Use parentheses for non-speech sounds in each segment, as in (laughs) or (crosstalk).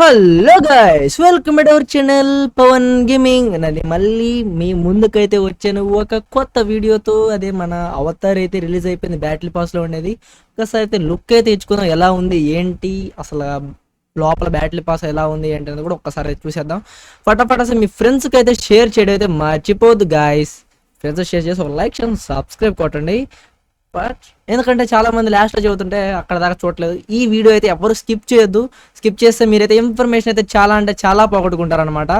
Hello guys welcome to our channel Pawan gaming నాది మళ్ళీ మీ ముందుకైతే వచ్చాను. ఒక కొత్త వీడియోతో అదే మన అవతార్ అయితే రిలీజ్ అయిపోయింది బ్యాటిల్ పాస్లో ఉండేది. ఒకసారి అయితే లుక్ అయితే ఇచ్చుకుందాం ఎలా ఉంది ఏంటి అసలు లోపల బ్యాటిల్ పాస్ ఎలా ఉంది ఏంటి అనేది కూడా ఒక్కసారి అయితే చూసేద్దాం. ఫటాఫట్ అసలు మీ ఫ్రెండ్స్కి అయితే షేర్ చేయడం అయితే మర్చిపోద్దు గాయస్ ఫ్రెండ్స్ షేర్ చేసి ఒక లైక్ చేయండి సబ్స్క్రైబ్ కొట్టండి. బట్ ఎందుకంటే చాలా మంది లాస్ట్ లో చదువుతుంటే అక్కడ దాకా చూడలేదు ఈ వీడియో అయితే ఎవరు స్కిప్ చేయొద్దు స్కిప్ చేస్తే మీరైతే ఇన్ఫర్మేషన్ అయితే చాలా అంటే చాలా పోగొట్టుకుంటారనమాట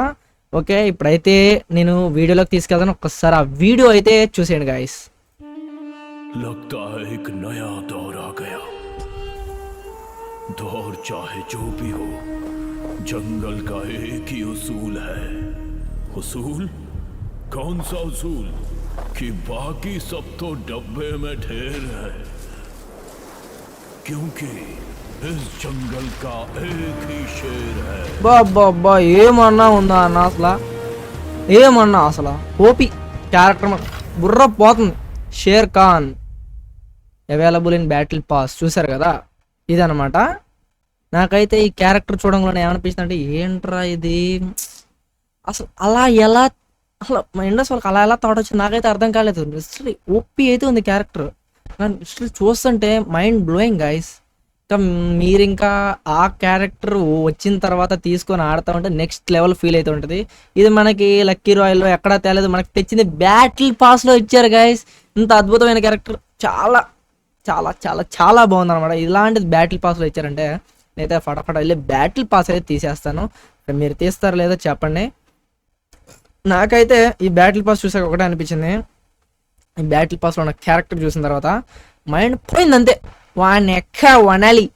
ఓకే ఇప్పుడైతే నేను వీడియోలోకి తీసుకెళ్తాను ఒక్కసారి ఆ వీడియో అయితే చూసేయండి గాయస్ लगता है एक नया दौर आ गया दौर चाहे जो भी हो जंगल का एक ही उसूल है उसूल कौन सा उसूल कि बाकी सब तो डब्बे में ढेर है क्योंकि इस जंगल का एक ही शेर है బాబ్బా ఏమన్నా ఉందా అన్న అసలు ఏమన్నా అసలు ఓపి క్యారెక్టర్ బుర్ర పోతుంది Sher Khan available in battle pass చూసారు కదా ఇదనమాట నాకైతే ఈ క్యారెక్టర్ చూడంగానే ఏమనిపించింది అంటే ఏంట్రా ఇది అసలు అలా ఎలా అసలు మా ఇండస్ వాళ్ళకి అలా ఎలా థాట్ వచ్చింది? నాకైతే అర్థం కాలేదు. మిస్టరీ ఓపి అయితే ఉంది క్యారెక్టర్ కానీ చూస్తుంటే మైండ్ బ్లోయింగ్ గైస్ ఇంకా మీరు ఇంకా ఆ క్యారెక్టర్ వచ్చిన తర్వాత తీసుకొని ఆడుతూ ఉంటే నెక్స్ట్ లెవెల్ ఫీల్ అయితే ఉంటుంది. ఇది మనకి లక్కీ రాయల్లో ఎక్కడా తేలేదు. మనకి తెచ్చింది బ్యాటిల్ పాస్లో ఇచ్చారు గైస్ ఇంత అద్భుతమైన క్యారెక్టర్ చాలా చాలా చాలా చాలా బాగుంది అనమాట ఇలాంటిది బ్యాటిల్ పాస్లో ఇచ్చారంటే నేనైతే ఫటాఫట వెళ్ళి బ్యాటిల్ పాస్ అయితే తీసేస్తాను. మీరు తీస్తారో లేదో చెప్పండి. నాకైతే ఈ బ్యాటిల్ పాస్ చూసాక ఒకటే అనిపించింది. ఈ బ్యాటిల్ పాస్లో ఉన్న క్యారెక్టర్ చూసిన తర్వాత మైండ్ పోయింది అంతే వాడిని ఎక్క వనాలి?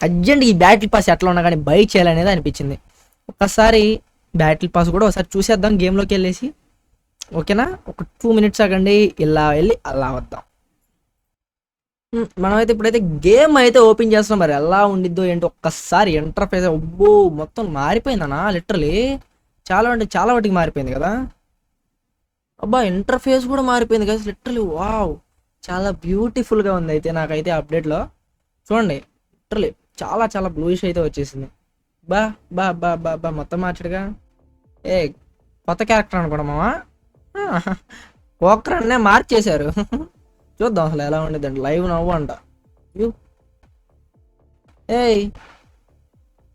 అర్జెంట్ ఈ బ్యాటిల్ పాస్ ఎట్లా ఉన్నా కానీ బై చేయాలనేది అనిపించింది. ఒకసారి బ్యాటిల్ పాస్ కూడా ఒకసారి చూసేద్దాం గేమ్లోకి వెళ్ళేసి. ఓకేనా? ఒక టూ మినిట్స్ ఆగండి. ఇలా వెళ్ళి అలా వద్దాం. మనమైతే ఇప్పుడైతే గేమ్ అయితే ఓపెన్ చేస్తున్నాం. మరి ఎలా ఉండిద్దో ఏంటో ఒక్కసారి ఇంటర్ఫేస్ ఒబ్బో మొత్తం మారిపోయిందనా లిటరలీ చాలా అంటే చాలా వాటికి మారిపోయింది కదా? అబ్బా ఇంటర్ఫేస్ కూడా మారిపోయింది కదా లిటరలీ వావ్ చాలా బ్యూటిఫుల్గా ఉంది అయితే నాకైతే అప్డేట్లో చూడండి లిటరలీ చాలా చాలా బ్లూయిష్ అయితే వచ్చేసింది. బా బా బా బా బా మొత్తం మార్చడుగా. ఏ కొత్త క్యారెక్టర్ అనుకోండి మామా (laughs) మార్చేశారు. (laughs) చూద్దాం అసలు ఎలా ఉండేదండి లైవ్ నవ్వు అంట. యు. ఏయ్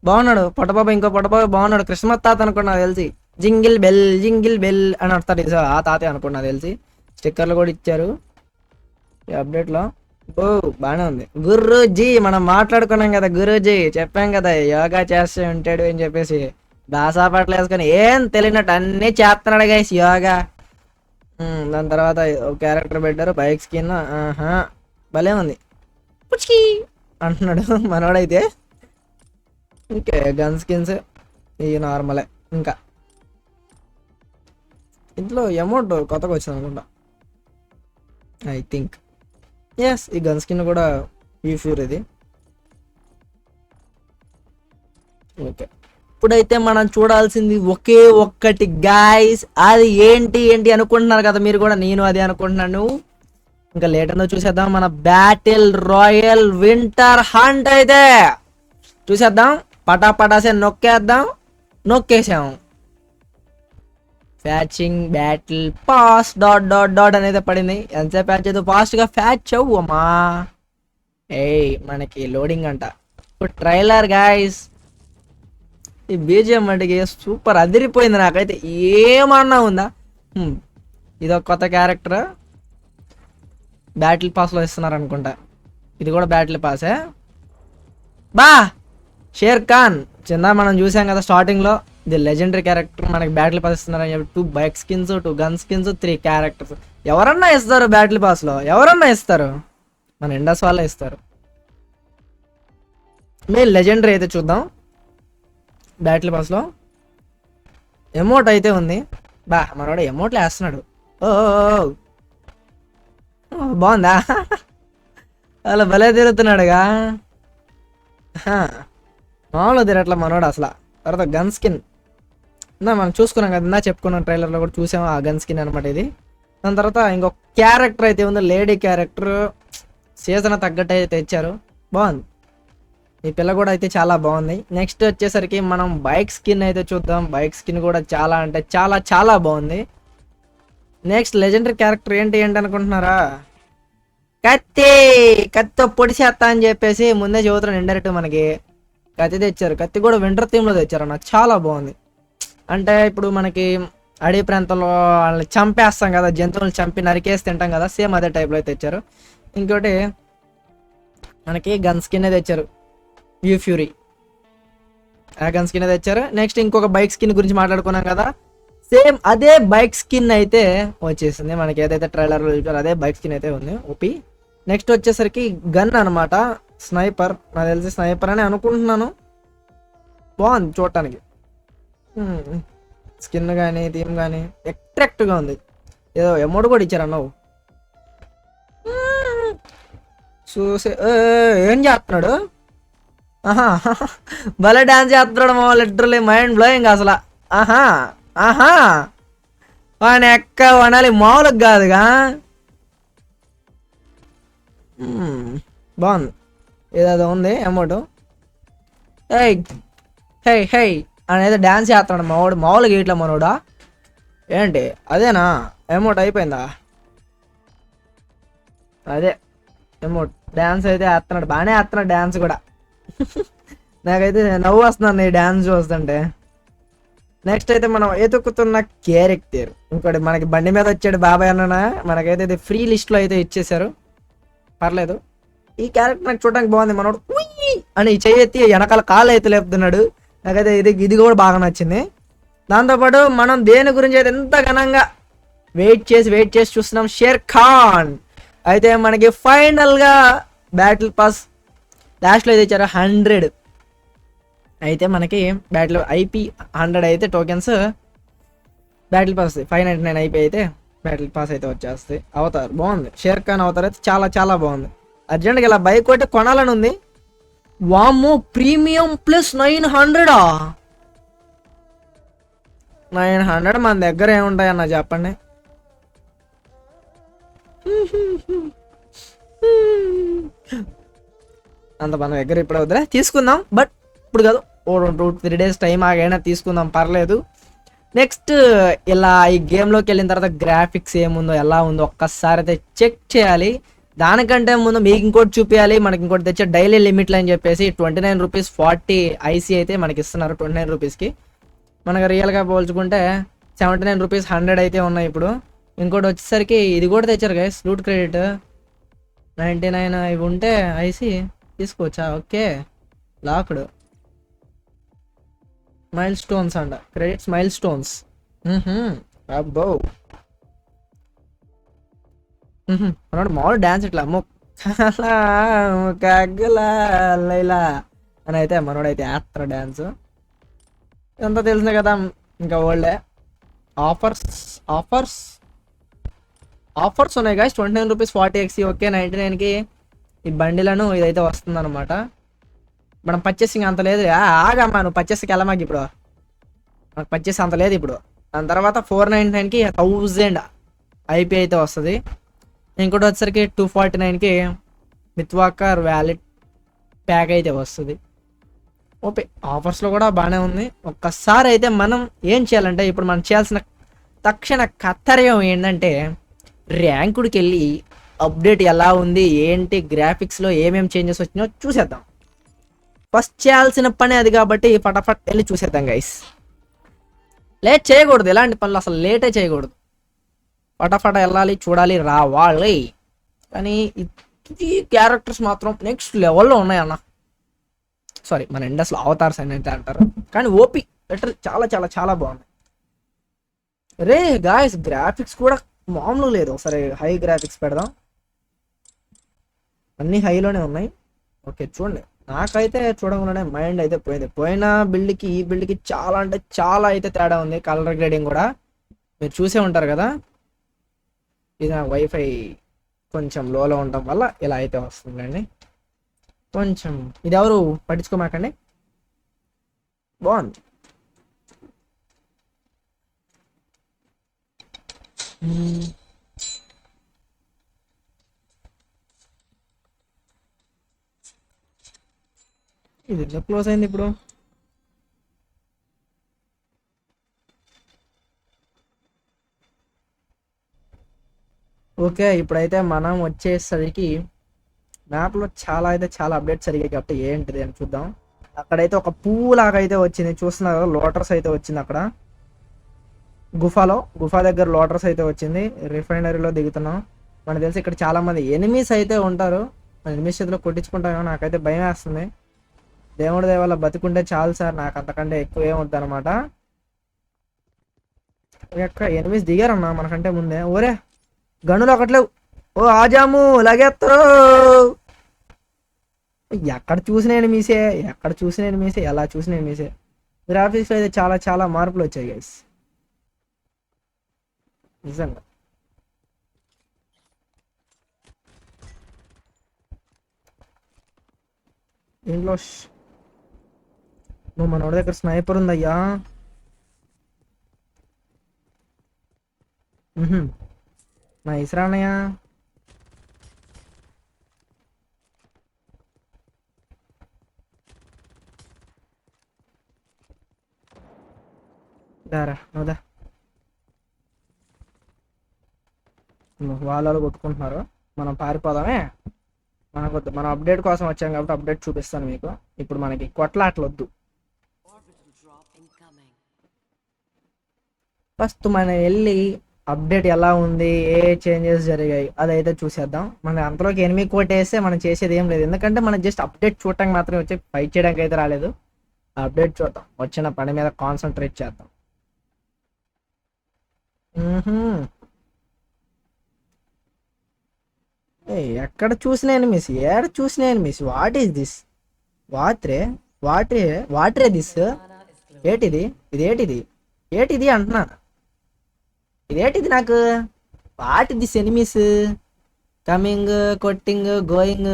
బాగున్నాడు. పొట్టబాబు ఇంకో పొట్టబాబు బాగున్నాడు. క్రిస్మస్ తాత అనుకున్నా తెలిసి. జింగిల్ బెల్ జింగిల్ బెల్ అని అంటారు ఆ తాతే అనుకున్నా తెలిసి. స్టిక్కర్లు కూడా ఇచ్చారు. ఈ అప్డేట్లో లో. ఓ బాగానే ఉంది. గుర్రూజీ మనం మాట్లాడుకున్నాం కదా గురూజీ. చెప్పాం కదా యోగా చేస్తూ ఉంటాడు అని చెప్పేసి. దాసా పట్ల వేసుకొని ఏం తెలియనట్టు అన్నీ చేస్తున్నాడు గైస్ యోగా. దాని తర్వాత క్యారెక్టర్ పెట్టారు బైక్ స్కిన్ ఆహా భలే ఉంది. పుచ్కి అంటున్నాడు మనోడైతే. ఇంకే గన్ స్కిన్స్ ఇవి నార్మలే ఇంకా. ఇంట్లో అమౌంట్ కొత్తగా వచ్చింది అనుకుంటా ఐ థింక్ ఎస్ ఈ గన్ స్కిన్ కూడా ఈ ఫ్యూర్ ఇది ఓకే ఇప్పుడైతే మనం చూడాల్సింది ఒకే ఒక్కటి గాయస్ అది ఏంటి ఏంటి అనుకుంటున్నారు కదా మీరు కూడా? నేను అది అనుకుంటున్నాను. ఇంకా లేటర్లో చూసేద్దాం. మన బ్యాటిల్ రాయల్ వింటర్ హంట్ అయితే. చూసేద్దాం. పటా పటాసే నొక్కేద్దాం నొక్కేసాము fetching battle pass dot dot dot అనేది పడింది ఎంతసేపు ఫ్యాచ్ అయితే ఫాస్ట్గా ఫ్యాచ్ అవ్వు అమ్మా ఏయ్ మనకి లోడింగ్ అంట ఇప్పుడు ట్రైలర్ గాయస్ ఈ బీజిఎం మటుకి సూపర్ అదిరిపోయింది నాకైతే ఏమన్నా ఉందా ఇదొక కొత్త క్యారెక్టర్ బ్యాటిల్ పాస్లో ఇస్తున్నారు అనుకుంటా ఇది కూడా బ్యాటిల్ పాసే బా షేర్ ఖాన్ చిన్న మనం చూసాం కదా స్టార్టింగ్లో ది ఇది లెజెండరీ క్యారెక్టర్ మనకి బ్యాటిల్ పాస్ ఇస్తున్నారని చెప్పి two bike skins two gun skins three characters ఎవరన్నా ఇస్తారు బ్యాటిల్ పాస్లో ఎవరన్నా ఇస్తారు? మన ఇండస్ వాళ్ళే ఇస్తారు. మేము లెజెండరీ అయితే చూద్దాం. బ్యాటిల్ పాస్లో ఎమోట్ అయితే ఉంది. బా మనోడు ఎమోట్లు వేస్తున్నాడు. ఓ ఓ, బాగుందా? (laughs) అలా భలే తిరుగుతున్నాడుగా. మామూలుగా మామూలు తిరట్లా మనోడు అసలు. తర్వాత గన్ స్కిన్. ఇందా మనం చూసుకున్నాం కదా ఇందా చెప్పుకున్నాం ట్రైలర్లో కూడా చూసాం ఆ గన్ స్కిన్ అనమాట ఇది. దాని తర్వాత ఇంకొక క్యారెక్టర్ అయితే ఉంది లేడీ క్యారెక్టర్. సీజన్ తగ్గట్టు అయితే తెచ్చారు. బాగుంది. ఈ పిల్ల కూడా అయితే చాలా బాగుంది. నెక్స్ట్ వచ్చేసరికి మనం బైక్ స్కిన్ అయితే చూద్దాం. బైక్ స్కిన్ కూడా చాలా అంటే చాలా చాలా బాగుంది. నెక్స్ట్ లెజెండరీ క్యారెక్టర్ ఏంటి ఏంటి అనుకుంటున్నారా? కత్తి! కత్తితో పొడిచేస్తా అని చెప్పేసి ముందే చదువుతున్నాను ఇండైరెక్ట్ మనకి. కత్తి తెచ్చారు. కత్తి కూడా వింటర్ థీమ్లో తెచ్చారు అన్న. చాలా బాగుంది. అంటే ఇప్పుడు మనకి అడవి ప్రాంతంలో వాళ్ళని చంపేస్తాం కదా జంతువులను చంపి నరికేసి తింటాం కదా సేమ్ అదే టైప్లో అయితే తెచ్చారు. ఇంకోటి మనకి గన్ స్కిన్ తెచ్చారు. వ్యూ ఫ్యూరీ ఆ గన్ స్కిన్ తెచ్చారు. నెక్స్ట్ ఇంకొక బైక్ స్కిన్ గురించి మాట్లాడుకున్నాం కదా. సేమ్ అదే బైక్ స్కిన్ అయితే వచ్చేసింది. మనకి ఏదైతే ట్రైలర్ అదే బైక్ స్కిన్ అయితే ఉంది. ఓపీ. నెక్స్ట్ వచ్చేసరికి గన్ అనమాట స్నైపర్ నాకు తెలిసి స్నైపర్ అని అనుకుంటున్నాను. బాగుంది చూడటానికి. స్కిన్ కానీ థీమ్ కానీ అట్రాక్టివ్గా ఉంది. ఏదో అమౌంట్ కూడా ఇచ్చారు అన్నావు? చూసే ఏం చేస్తున్నాడు? ఆహా భలే డాన్స్ చేస్తున్నాడు మా లిటరలీ మైండ్ బ్లోయింగ్ అసలు. ఆహా ఆహా. వాడిని ఎక్క వనాలి మామూలుగా కాదుగా. బాగుంది. ఏదో ఉంది అమౌంట్ హై హే హే అనేది డ్యాన్స్ చేస్తున్నాడు మావాడు మామూలుగా ఇట్లా మనోడా? ఏంటి? అదేనా? అమౌంట్ అయిపోయిందా? అదే అమౌంట్ డ్యాన్స్ అయితే వేస్తున్నాడు బాగానే వేస్తున్నాడు డ్యాన్స్ కూడా. నాకైతే నవ్వు వస్తున్నాను ఈ డ్యాన్స్ చూస్తుంటే. నెక్స్ట్ అయితే మనం ఎతుకుతున్న క్యారెక్టర్ ఇంకోటి మనకి బండి మీద వచ్చాడు బాబాయ్ అన్న మనకైతే ఇది ఫ్రీ లిస్ట్లో అయితే ఇచ్చేశారు. పర్లేదు. ఈ క్యారెక్టర్ నాకు చూడడానికి బాగుంది. మనోడు అని చెయ్యి ఎత్తి వెనకాల కాళ్ళు అయితే లేపుతున్నాడు. నాకైతే ఇది ఇది కూడా బాగా నచ్చింది. దాంతోపాటు మనం దేని గురించి అయితే ఎంత ఘనంగా వెయిట్ చేసి వెయిట్ చేసి చూస్తున్నాం? షేర్ ఖాన్. అయితే మనకి ఫైనల్గా బ్యాటిల్ పాస్ లాస్ట్లో అయితే ఇచ్చారు హండ్రెడ్ అయితే మనకి బ్యాటిల్ ఐపీ హండ్రెడ్ అయితే tokens battle pass five ninety nine IP అయితే బ్యాటిల్ పాస్ అయితే వచ్చేస్తాయి. అవతార్ బాగుంది. షేర్ ఖాన్ అవతార్ అయితే చాలా చాలా బాగుంది. అర్జెంట్గా ఇలా బైక్ ఒకటి కొనాలని ఉంది వాము ప్రీమియం ప్లస్ నైన్ హండ్రెడా? నైన్ హండ్రెడ్ మన దగ్గర ఏముంటాయన్న చెప్పండి. అంత మన దగ్గర ఇప్పుడు వద్దులే తీసుకుందాం. బట్ ఇప్పుడు కాదు ఓ టూ త్రీ డేస్ టైం ఆగైనా తీసుకుందాం పర్లేదు. నెక్స్ట్ ఇలా ఈ గేమ్లోకి వెళ్ళిన తర్వాత గ్రాఫిక్స్ ఏముందో ఎలా ఉందో ఒక్కసారి అయితే చెక్ చేయాలి. దానికంటే ముందు మీకు ఇంకోటి చూపించాలి మనకి ఇంకోటి తెచ్చే డైలీ లిమిట్లు అని చెప్పేసి twenty nine rupees forty IC అయితే మనకి ఇస్తున్నారు ట్వంటీ నైన్ రూపీస్కి. మనకు రియల్గా పోల్చుకుంటే సెవెంటీ నైన్ రూపీస్ హండ్రెడ్ అయితే ఉన్నాయి ఇప్పుడు. ఇంకోటి వచ్చేసరికి ఇది కూడా తెచ్చారు guys route credit. Ninety nine ఇవి ఉంటే ఐసి తీసుకోవచ్చా? ఓకే. లాక్డ్. మైల్ స్టోన్స్ అంట. క్రెడిట్స్ మైల్ స్టోన్స్ అబ్బో. అన్నాడు మామూలు డాన్స్ ఇట్లా ముక్కలా అని అయితే మనోడైతే వేస్తాడు డాన్స్. ఇదంతా తెలిసిందే కదా ఇంకా ఓల్డే ఆఫర్స్ ఆఫర్స్ ఆఫర్స్ ఉన్నాయి guys twenty nine rupees forty ఎక్సీ okay ninety నైన్కి ఈ బండిలను ఇదైతే వస్తుంది అనమాట మనం పర్చేసింగ్ అంత లేదు ఆగమ్మా నువ్వు పర్చేస్కి వెళ్ళమాకి ఇప్పుడు. మనకు పర్చేస్ అంత లేదు ఇప్పుడు. దాని తర్వాత ఫోర్ నైంటీ నైన్కి థౌజండ్ ఐపీ అయితే వస్తుంది. ఇంకోటి వచ్చేసరికి టూ ఫార్టీ నైన్కి మిత్వాకర్ వ్యాలెట్ ప్యాక్ అయితే వస్తుంది. ఓకే ఆఫర్స్లో కూడా బాగానే ఉంది. ఒక్కసారి అయితే మనం ఏం చేయాలంటే ఇప్పుడు మనం చేయాల్సిన తక్షణ కత్తర్యం ఏంటంటే ర్యాంకుడికి వెళ్ళి అప్డేట్ ఎలా ఉంది ఏంటి గ్రాఫిక్స్లో ఏమేమి చేంజెస్ వచ్చినాయో చూసేద్దాం. ఫస్ట్ చేయాల్సిన పని అది కాబట్టి ఫటాఫట్ వెళ్ళి చూసేద్దాం గైస్ లేట్ చేయకూడదు ఎలాంటి పనులు అసలు లేటే చేయకూడదు. ఫటాఫట వెళ్ళాలి చూడాలి రావాలి. కానీ ఈ క్యారెక్టర్స్ మాత్రం నెక్స్ట్ లెవెల్లో ఉన్నాయన్న. సారీ మన ఇండస్లో అవతార్స్ అని అయితే అంటారు. కానీ ఓపి బెటర్ చాలా చాలా చాలా బాగుంది. రే గాయస్ గ్రాఫిక్స్ కూడా మామూలు లేదు. ఒకసారి హై గ్రాఫిక్స్ పెడదాం. అన్ని హైలోనే ఉన్నాయి. ఓకే చూడండి. నాకైతే చూడకుండానే మైండ్ అయితే పోయింది. పోయిన బిల్డ్కి ఈ బిల్డ్కి చాలా అంటే చాలా అయితే తేడా ఉంది. కలర్ గ్రేడింగ్ కూడా. మీరు చూసే ఉంటారు కదా. ఇది నా వైఫై కొంచెం లోలో ఉండటం వల్ల ఇలా అయితే వస్తుందండి. కొంచెం ఇది ఎవరు పట్టించుకోమాకండి? బాగుంది ఇది ఎందుకు క్లోజ్ అయింది ఇప్పుడు? ఓకే ఇప్పుడైతే మనం వచ్చేసరికి మ్యాప్లో చాలా అయితే చాలా అప్డేట్స్ జరిగాయి కాబట్టి ఏంటిది అని చూద్దాం. అక్కడైతే ఒక పువ్వు లాగా అయితే వచ్చింది. చూస్తున్నారు కదా లోటర్స్ అయితే వచ్చింది అక్కడ. గుఫాలో గుఫా దగ్గర లోటర్స్ అయితే వచ్చింది. రిఫైనరీలో దిగుతున్నాం. మనకు తెలిసి ఇక్కడ చాలా మంది ఎనిమీస్ అయితే ఉంటారు. మన ఎనిమిస్ చేతిలో కొట్టించుకుంటామో నాకైతే భయం వేస్తుంది. దేవుడి దేవాల వల్ల బతికుంటే చాలు సార్. నాకు అంతకంటే ఎక్కువ ఏం అనమాట ఎక్కడ ఎనిమిస్ దిగారన్నా మనకంటే ముందే. ఓరే గనులు ఒకట్లేవు. ఓ ఆజాము లాగేస్తారు ఎక్కడ చూసిన మీసే ఎక్కడ చూసిన మీసే ఎలా చూసిన మీసే. గ్రాఫిక్స్లో అయితే చాలా చాలా మార్పులు వచ్చాయి గైస్ నిజంగా. దీంట్లో నువ్వు మనోడి దగ్గర స్నైపర్ ఉందయ్యా? నా ఇస్రానయ్యా దారా నువ్వుదా వాళ్ళు కొట్టుకుంటున్నారు. మనం పారిపోదామే. మనకు మనం అప్డేట్ కోసం వచ్చాం కాబట్టి అప్డేట్ చూపిస్తాను మీకు. ఇప్పుడు మనకి కొట్లాటలు వద్దు Orbital drop incoming. ఫస్ట్ మనం వెళ్ళి అప్డేట్ ఎలా ఉంది ఏ చేంజెస్ జరిగాయి అదైతే చూసేద్దాం. మన అంతలోకి ఎనిమిది కొట్టేస్తే మనం చేసేది ఏం లేదు. ఎందుకంటే మనం జస్ట్ అప్డేట్ చూడటానికి మాత్రమే వచ్చి ఫైట్ చేయడానికి అయితే రాలేదు. అప్డేట్ చూద్దాం. వచ్చిన పని మీద కాన్సన్ట్రేట్ చేద్దాం. ఎక్కడ చూసిన ఎనిమిస్ ఏడ చూసిన enemies what is this what're what're what're this is glowing. ఏటిది? ఏటిది అంటున్నా? ఇదేంటిది నాకు? వాట్ దిస్ ఎనిమీస్ కమింగ్ కొట్టింగ్ గోయింగ్.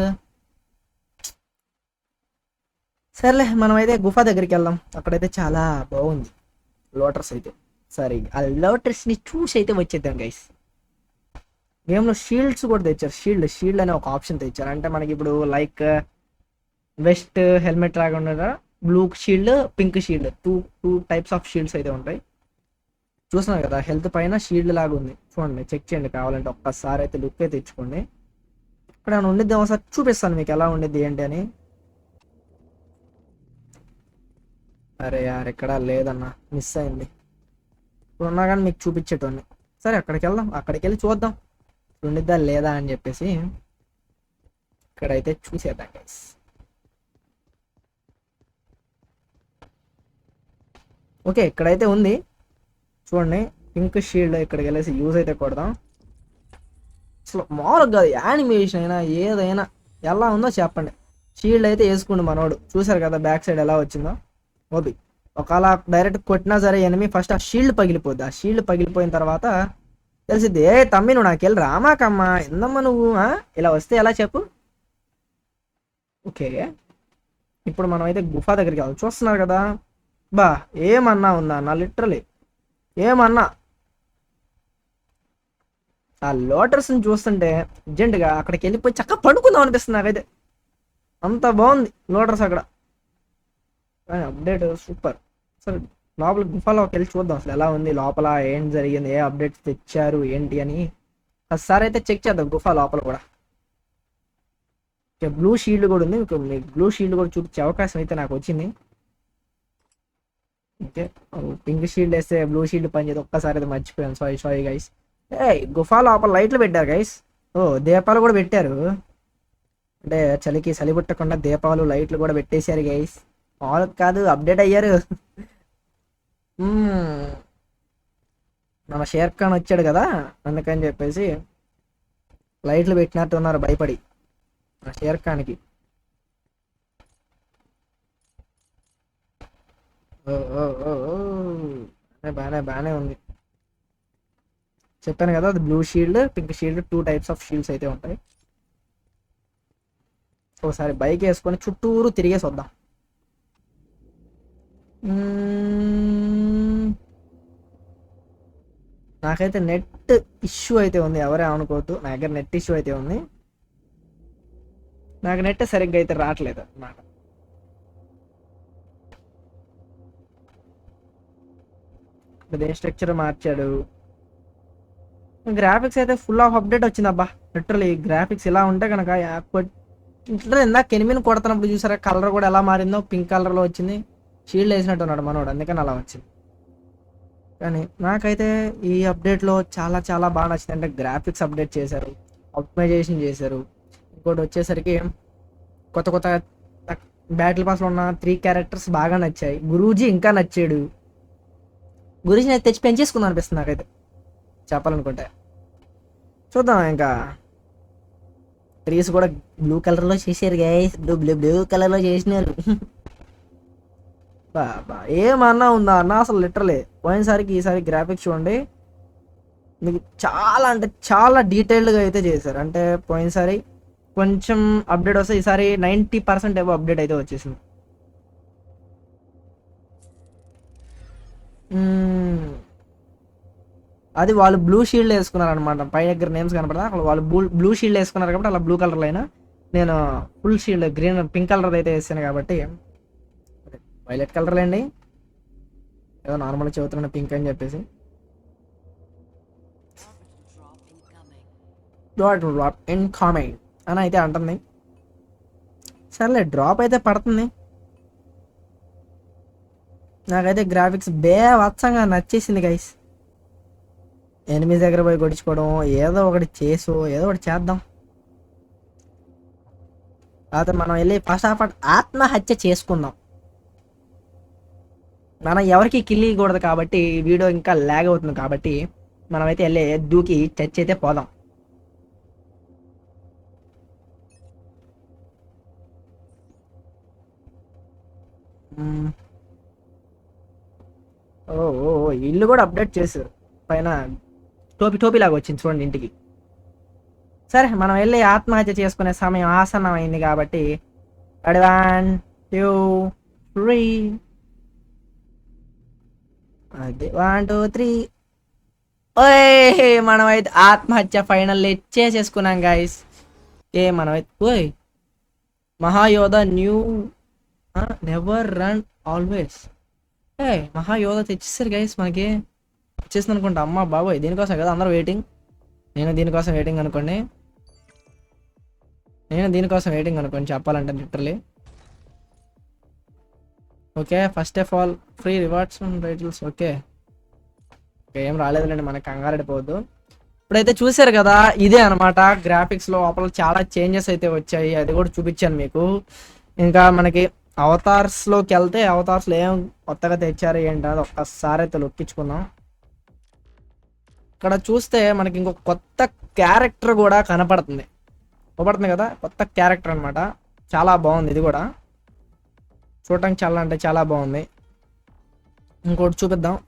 సర్లే మనం అయితే గుఫా దగ్గరికి వెళ్దాం. అక్కడైతే చాలా బాగుంది. లోటర్స్ అయితే. సరే ఆ లోటర్స్ని చూసి అయితే వచ్చేద్దాం గైస్ గేమ్లో షీల్డ్స్ కూడా తెచ్చారు. షీల్డ్ షీల్డ్ అనే ఒక ఆప్షన్ తెచ్చారు. అంటే మనకి ఇప్పుడు లైక్ వెస్ట్ హెల్మెట్ రాకుండా blue shield pink shield. Two two types of shields అయితే ఉంటాయి. చూస్తున్నారు కదా హెల్త్ పైన షీల్డ్ లాగా ఉంది. చూడండి చెక్ చేయండి కావాలంటే ఒక్కసారి అయితే లుక్ అయితే తెచ్చుకోండి ఇక్కడ ఏమైనా ఉండిద్ది? ఒకసారి చూపిస్తాను మీకు ఎలా ఉండిద్ది ఏంటి అని. అరే యార్ ఇక్కడ లేదన్నా మిస్ అయింది. ఇప్పుడు ఉన్నా కానీ మీకు చూపించేటోని సరే అక్కడికి వెళ్దాం అక్కడికి వెళ్ళి చూద్దాం. ఉండిద్దా లేదా అని చెప్పేసి ఇక్కడైతే చూసేద్దాం గైస్ ఓకే ఇక్కడైతే ఉంది. చూడండి పింక్ షీల్డ్ ఇక్కడికి వెళ్ళేసి యూజ్ అయితే కొడదాం. అసలు మామూలుగా కాదు యానిమేషన్ అయినా ఏదైనా ఎలా ఉందో చెప్పండి. షీల్డ్ అయితే వేసుకోండి మనోడు. చూసారు కదా బ్యాక్ సైడ్ ఎలా వచ్చిందో? ఓబి ఒకవేళ డైరెక్ట్ కొట్టినా సరే ఎనిమి ఫస్ట్ ఆ షీల్డ్ పగిలిపోద్ది. ఆ షీల్డ్ పగిలిపోయిన తర్వాత తెలిసింది ఏ తమ్మి నువ్వు నాకెళ్ళి రామాకమ్మా ఎందమ్మా నువ్వు? ఇలా వస్తే ఎలా చెప్పు? ఓకే ఇప్పుడు మనం అయితే గుఫా దగ్గరికి వెళ్దాం. చూస్తున్నారు కదా? బా ఏమన్నా ఉందా అన్న లిటరలీ ఏమన్నా? ఆ లోటర్స్ని చూస్తుంటే అర్జెంటుగా అక్కడికి వెళ్ళిపోయి చక్కగా పడుకుందాం అనిపిస్తుంది నాకైతే. అంత బాగుంది లోటర్స్ అక్కడ. కానీ అప్డేట్ సూపర్. సరే లోపల గుఫాలోకి వెళ్ళి చూద్దాం అసలు ఎలా ఉంది లోపల ఏం జరిగింది ఏ అప్డేట్స్ తెచ్చారు ఏంటి అని. ఒకసారి అయితే చెక్ చేద్దాం గుఫా లోపల కూడా. బ్లూ షీల్డ్ కూడా ఉంది. మీకు బ్లూ షీల్డ్ కూడా చూపించే అవకాశం అయితే నాకు వచ్చింది. ఓకే. పింక్ షీల్డ్ వేస్తే బ్లూ షీల్డ్ పనిచేది ఒక్కసారి అది మర్చిపోయాను. సారీ సారీ గైస్ ఏ గుఫా లోపల లైట్లు పెట్టారు గైస్ ఓ దీపాలు కూడా పెట్టారు. అంటే చలికి చలి పుట్టకుండా దీపాలు లైట్లు కూడా పెట్టేశారు గైస్ మామూలు కాదు అప్డేట్ అయ్యారు. మన షేర్ ఖాన్ వచ్చాడు కదా అందుకని చెప్పేసి లైట్లు పెట్టినట్టు ఉన్నారు భయపడి. మన షేర్ ఖాన్కి ఓ ఓ ఓ ఓ. బానే బాగానే బాగానే ఉంది. చెప్పాను కదా అది blue shield pink shield two types of shields అయితే ఉంటాయి. ఒకసారి బైక్ వేసుకొని చుట్టూరు తిరిగేసి వద్దాం. నాకైతే నెట్ ఇష్యూ అయితే ఉంది ఎవరే అనుకోవద్దు. నా దగ్గర నెట్ ఇష్యూ అయితే ఉంది. నాకు నెట్ సరిగ్గా అయితే రావట్లేదు అన్నమాట. ఇదే స్ట్రక్చర్ మార్చాడు. గ్రాఫిక్స్ అయితే ఫుల్ ఆఫ్ అప్డేట్ వచ్చింది అబ్బా లిటరలీ గ్రాఫిక్స్ ఇలా ఉంటే కనుక ఇట్లా ఇందాక ఎనిమిది కొడుతున్నప్పుడు చూసారా? కలర్ కూడా ఎలా మారిందో? పింక్ కలర్లో వచ్చింది. షీల్డ్ వేసినట్టు ఉన్నాడు మనోడు. అందుకని అలా వచ్చింది. కానీ నాకైతే ఈ అప్డేట్లో చాలా చాలా బాగా నచ్చింది. అంటే గ్రాఫిక్స్ అప్డేట్ చేశారు. ఆప్టిమైజేషన్ చేశారు. ఇంకోటి వచ్చేసరికి కొత్త కొత్త బ్యాటిల్ పాస్లో ఉన్న త్రీ క్యారెక్టర్స్ బాగా నచ్చాయి. గురూజీ ఇంకా నచ్చాడు. గురించి నేను తెచ్చి పెంచేసుకుందాం అనిపిస్తుంది నాకైతే. చెప్పాలనుకుంటే. చూద్దాం ఇంకా. ట్రీస్ కూడా బ్లూ కలర్లో చేశారు గైస్ బ్లూ బ్లూ కలర్లో చేసినారు. బాబా ఏమన్నా ఉందా? అన్న అసలు లిటరలే పోయినసారికి ఈసారి గ్రాఫిక్స్ చూడండి. మీకు చాలా అంటే చాలా డీటెయిల్డ్గా అయితే చేశారు. అంటే పోయినసారి కొంచెం అప్డేట్ వస్తే ఈసారి నైంటీ పర్సెంట్ ఏవో అప్డేట్ అయితే వచ్చేసింది. అది వాళ్ళు బ్లూ షీల్డ్ వేసుకున్నారు అనమాట పై దగ్గర నేమ్స్ కనపడదా అక్కడ వాళ్ళు బ్లూ బ్లూ షీల్డ్ వేసుకున్నారు కాబట్టి అలా బ్లూ కలర్లో అయినా నేను full shield green pink colour అయితే వేసాను కాబట్టి. వైలెట్ కలర్ అండి ఏదో నార్మల్గా చెబుతున్నాను పింక్ అని చెప్పేసి. Orbital డ్రాప్ ఇన్ కామెంట్ అని అయితే అంటుంది. సర్లే డ్రాప్ అయితే పడుతుంది. నాకైతే గ్రాఫిక్స్ బేవత్సంగా నచ్చేసింది గైస్ ఎనిమిది దగ్గర పోయి కొట్టించుకోవడం ఏదో ఒకటి చేసు ఏదో ఒకటి చేద్దాం. తర్వాత మనం వెళ్ళి ఫస్ట్ ఆఫ్ ఆల్ ఆత్మహత్య చేసుకుందాం. మనం ఎవరికి కిల్ ఇవ్వకూడదు కాబట్టి వీడియో ఇంకా లాగ్ అవుతుంది కాబట్టి మనమైతే వెళ్ళి దూకి చచ్చి అయితే పోదాం. మ్మ్. ఓ ఓ ఓ, ఇల్లు కూడా అప్డేట్ చేశారు పైన టోపీ టోపీ లాగా వచ్చింది చూడండి ఇంటికి. సరే మనం వెళ్ళి ఆత్మహత్య చేసుకునే సమయం ఆసన్నం అయింది కాబట్టి అడ్వాన్ టూ త్రీ అదే వన్ టూ త్రీ ఓయ్ మనమైతే ఆత్మహత్య ఫైనల్ చేసేసుకున్నాం గాయస్ ఏ మనమైతే ఓయ్ Mahayodha new never run always ఏ మహాయోధ తెచ్చేసారు గైస్ మనకి. వచ్చేసింది అనుకుంటా అమ్మ బాబోయ్ దీనికోసం కదా అందరూ వెయిటింగ్ నేను దీనికోసం వెయిటింగ్ అనుకోండి. నేను దీనికోసం వెయిటింగ్ అనుకోండి చెప్పాలంటే literally okay first of all free rewards రైటిల్స్ okay okay ఏం రాలేదులేండి మనకి కంగారెడిపోవద్దు ఇప్పుడైతే చూశారు కదా ఇదే అనమాట గ్రాఫిక్స్ లోపల చాలా చేంజెస్ అయితే వచ్చాయి. అది కూడా చూపించాను మీకు. ఇంకా మనకి అవతార్స్లోకి వెళ్తే అవతార్స్లో ఏం కొత్తగా తెచ్చారు ఏంటి అది ఒక్కసారి అయితే లొక్కించుకుందాం. ఇక్కడ చూస్తే మనకి ఇంకొక కొత్త క్యారెక్టర్ కూడా కనపడుతుంది. కనపడుతుంది కదా? కొత్త క్యారెక్టర్ అన్నమాట. చాలా బాగుంది ఇది కూడా. చూడటానికి చాలా అంటే చాలా బాగుంది. ఇంకోటి చూపిద్దాం.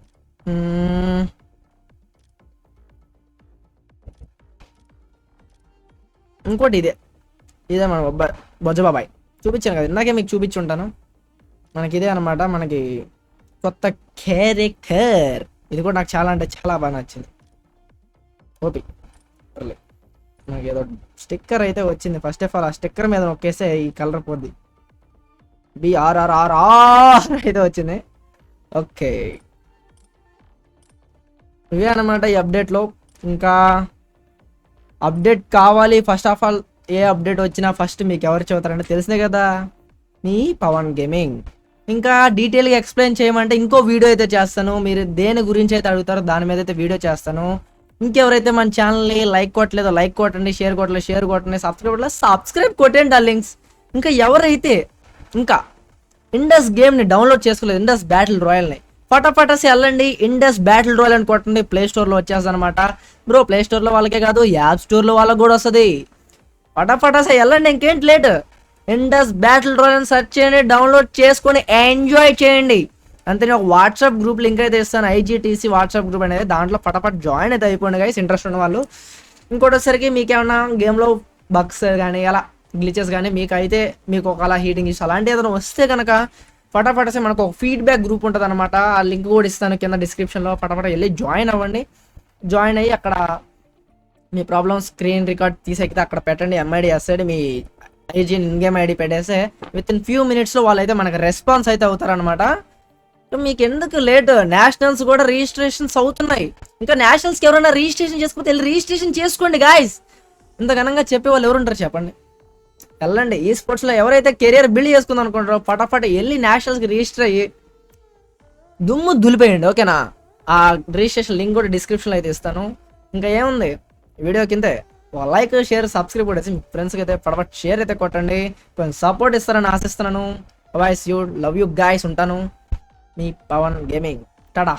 ఇంకోటి ఇదే. ఇదే మన బొబ్బ బొజ్జబాబాయ్. చూపించాను కదా ఇందాకే మీకు చూపించి ఉంటాను మనకి ఇదే అనమాట మనకి కొత్త క్యారెక్టర్. ఇది కూడా నాకు చాలా అంటే చాలా బాగా నచ్చింది. ఓపి. పర్లే. మనకి ఏదో స్టిక్కర్ అయితే వచ్చింది. ఫస్ట్ ఆఫ్ ఆల్ ఆ స్టిక్కర్ మీద నొక్కేస్తే ఈ కలర్ పోద్ది. బిఆర్ఆర్ఆర్ఆర్ అయితే వచ్చింది. ఓకే. ఇవే అనమాట ఈ అప్డేట్లో ఇంకా అప్డేట్ కావాలి. ఫస్ట్ ఆఫ్ ఆల్ ఏ అప్డేట్ వచ్చినా ఫస్ట్ మీకు ఎవరు చెబుతారంటే తెలిసిందే కదా. మీ పవన్ గేమింగ్. ఇంకా డీటెయిల్గా ఎక్స్ప్లెయిన్ చేయమంటే ఇంకో వీడియో అయితే చేస్తాను. మీరు దేని గురించి అయితే అడుగుతారో దాని మీద అయితే వీడియో చేస్తాను. ఇంకెవరైతే మన ఛానల్ని లైక్ కొట్టలేదో లైక్ కొట్టండి షేర్ కొట్టలేదు షేర్ కొట్టండి సబ్స్క్రైబ్ కొట్టలేదు సబ్స్క్రైబ్ కొట్టండి డార్లింగ్స్. ఇంకా ఎవరైతే ఇంకా ఇండస్ గేమ్ని డౌన్లోడ్ చేసుకోలేదు ఇండస్ బ్యాటిల్ రాయల్ని ఫటాఫటసి వెళ్ళండి. ఇండస్ బ్యాటిల్ రాయల్ అని కొట్టండి ప్లే స్టోర్లో వచ్చేస్తుంది అనమాట బ్రో ప్లే స్టోర్లో వాళ్ళకే కాదు యాప్ స్టోర్లో వాళ్ళకి కూడా వస్తుంది. ఫటాఫటసి వెళ్ళండి ఇంకేంటి late? Indus battle royale search చేయండి డౌన్లోడ్ చేసుకొని ఎంజాయ్ చేయండి. అంతే ఒక వాట్సాప్ గ్రూప్ లింక్ అయితే ఇస్తాను. ఐజీటీసీ వాట్సాప్ గ్రూప్ అనేది దాంట్లో ఫటాఫట్ జాయిన్ అయితే అయిపోయింది గైస్ ఇంట్రెస్ట్ ఉన్న వాళ్ళు. ఇంకోటి మీకు గేమ్లో బగ్స్ కానీ అలా గ్లిచెస్ కానీ మీకు అయితే మీకు ఒక అలా హీటింగ్ ఇష్యూ అలాంటి ఏదైనా వస్తే కనుక పటపటసే మనకు ఒక ఫీడ్బ్యాక్ గ్రూప్ ఉంటుంది అనమాట ఆ లింక్ కూడా ఇస్తాను కింద డిస్క్రిప్షన్లో. పటపట వెళ్ళి జాయిన్ అవ్వండి. జాయిన్ అయ్యి అక్కడ మీ ప్రాబ్లమ్ స్క్రీన్ రికార్డ్ తీసేకితే అక్కడ పెట్టండి ఎంఐడి ఎస్ఐడి మీ ఐజీ ఇన్ గేమ్ ఐడి పెట్టేస్తే విత్ ఇన్ ఫ్యూ మినిట్స్లో వాళ్ళైతే మనకి రెస్పాన్స్ అయితే అవుతారనమాట మీకు ఎందుకు లేట్ నేషనల్స్ కూడా రిజిస్ట్రేషన్స్ అవుతున్నాయి. ఇంకా నేషనల్స్కి ఎవరైనా రిజిస్ట్రేషన్ చేసుకుంటే వెళ్ళి రిజిస్ట్రేషన్ చేసుకోండి గాయస్ ఇంత ఘనంగా చెప్పే వాళ్ళు ఎవరుంటారు చెప్పండి. వెళ్ళండి. ఈ స్పోర్ట్స్లో ఎవరైతే కెరియర్ బిల్డ్ చేసుకుందాం అనుకుంటారో పటాపట వెళ్ళి నేషనల్స్కి రిజిస్టర్ అయ్యి దుమ్ము దులిపేయండి ఓకేనా ఆ రిజిస్ట్రేషన్ లింక్ కూడా డిస్క్రిప్షన్లో అయితే ఇస్తాను. ఇంకా ఏముంది? వీడియో కింద లైక్ షేర్ సబ్స్క్రైబ్ కూడా మీ ఫ్రెండ్స్కి అయితే పడవట్ షేర్ అయితే కొట్టండి. కొంచెం సపోర్ట్ ఇస్తారని ఆశిస్తున్నాను. Voice you love you guys ఉంటాను. మీ పవన్ గేమింగ్ టడా